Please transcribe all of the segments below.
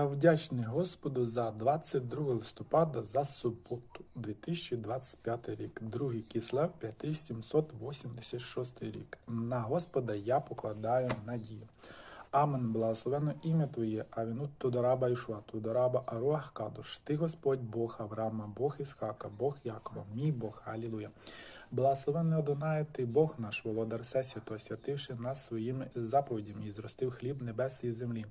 Я вдячний Господу за 22 листопада за суботу 2025 рік, другий кислев 5786 рік. На Господа я покладаю надію. Амен, благословено ім'я Твоє, а віну Тодораба Ішуа, Тодораба Аруах Кадош. Ти Господь Бог Авраама, Бог Ісхака, Бог Якова, мій Бог, Алілуя. Благословенний Одонає, ти Бог наш, володар Всесвятого, святивши нас своїми заповідями і зростив хліб небес і землі.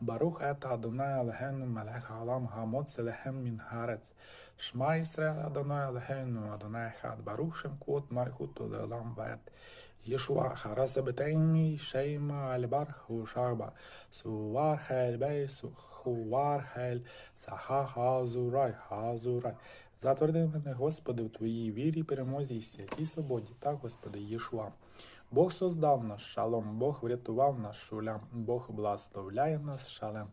Барух ета Адонай Алегену Мелех Галам Гамоц Елехем Мін Гарец. Шма Ісраїл Адонай Алегену Адонай Хад. Барух Шемкот Мархут Лелам Вет. Yeshua harasabetaymi shema albar hushaba suvar hel bey suvar hel саха хазурай хазурай. Затверди мене, Господи, в Твоїй вірі, перемозі і святій свободі, так, Господи, Єшуа. Бог создав нас шалом, Бог врятував нас шулям, Бог благословляє нас шалем.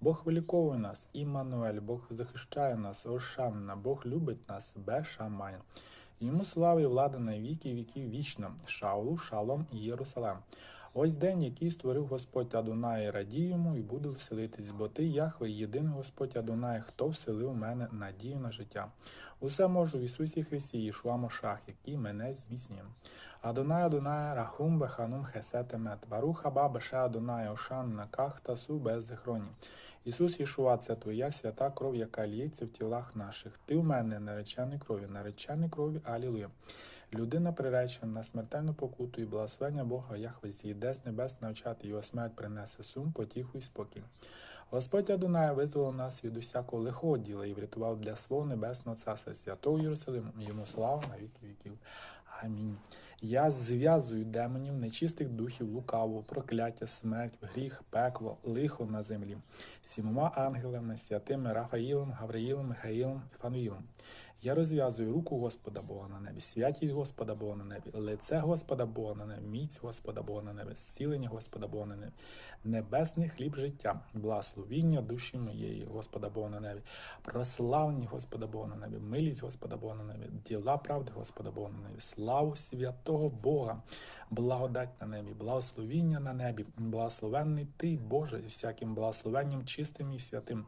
Бог виліковує нас, Іммануель, Бог захищає нас, Ошанна, Бог любить нас, Бешамай. Йому слава і влада на віки віків вічно, Шаулу, Шалом і Єрусалем. Ось день, який створив Господь Адонай, радій йому і буду вселитись, бо ти, Яхве, єдиний Господь Адонай, хто вселив мене надію на життя. Усе можу в Ісусі Христі, Ішуа Мошах, який мене зміцнює. Адонай, Адонай, Рахум, Беханум, Хесетемет, Баруха, Баба, Ше Адонай, Ошан, Наках, Тасу, без захроні. Ісус Єшуа, це твоя свята кров, яка лється в тілах наших. Ти в мене наречений кров'ю, наречений кров'ю, алілуя. Людина приречена на смертельну покуту і благословення Бога Яхве зійде з небес навчати, його смерть принесе сум, потіху і спокій. Господь Адонай визволив нас від усякого лихого діла і врятував для свого небесного царства святого Єрусалиму. Йому слава на віки віків. Амінь. Я зв'язую демонів, нечистих духів, лукаву, прокляття, смерть, гріх, пекло, лихо на землі, сімома ангелами, святими Рафаїлом, Гавраїлом, Михаїлом і Фануїлом. Я розв'язую руку Господа Бога на небі, святість Господа Бога на небі, лице Господа Бога на небі, міць Господа Бога на небі, зцілення Господа Бога на небі, небесний хліб життя, благословіння душі моєї, Господа Бога на небі, прославлення Господа Бога на небі, милість Господа Бога на небі, діла правди Господа Бога на небі, славу святого Бога, благодать на небі, благословіння на небі, благословенний ти, Боже, зі всяким благословенням чистим і святим.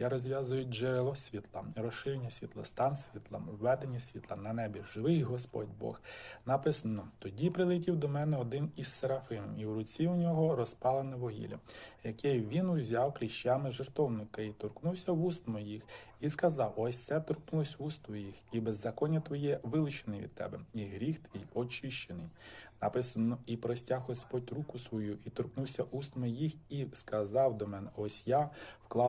Я розв'язую джерело світла, розширення світла, стан світла, введення світла на небі. Живий Господь Бог. Написано: тоді прилетів до мене один із серафимів, і в руці у нього розпалене вугілля, яке він узяв кліщами жертовника і торкнувся вуст моїх, і сказав: Ось це торкнулось вуст твоїх, і беззаконня твоє вилучене від тебе, і гріх твій очищений. Написано, і простяг Господь руку свою, і торкнувся уст моїх, і сказав до мене: Ось я вклав.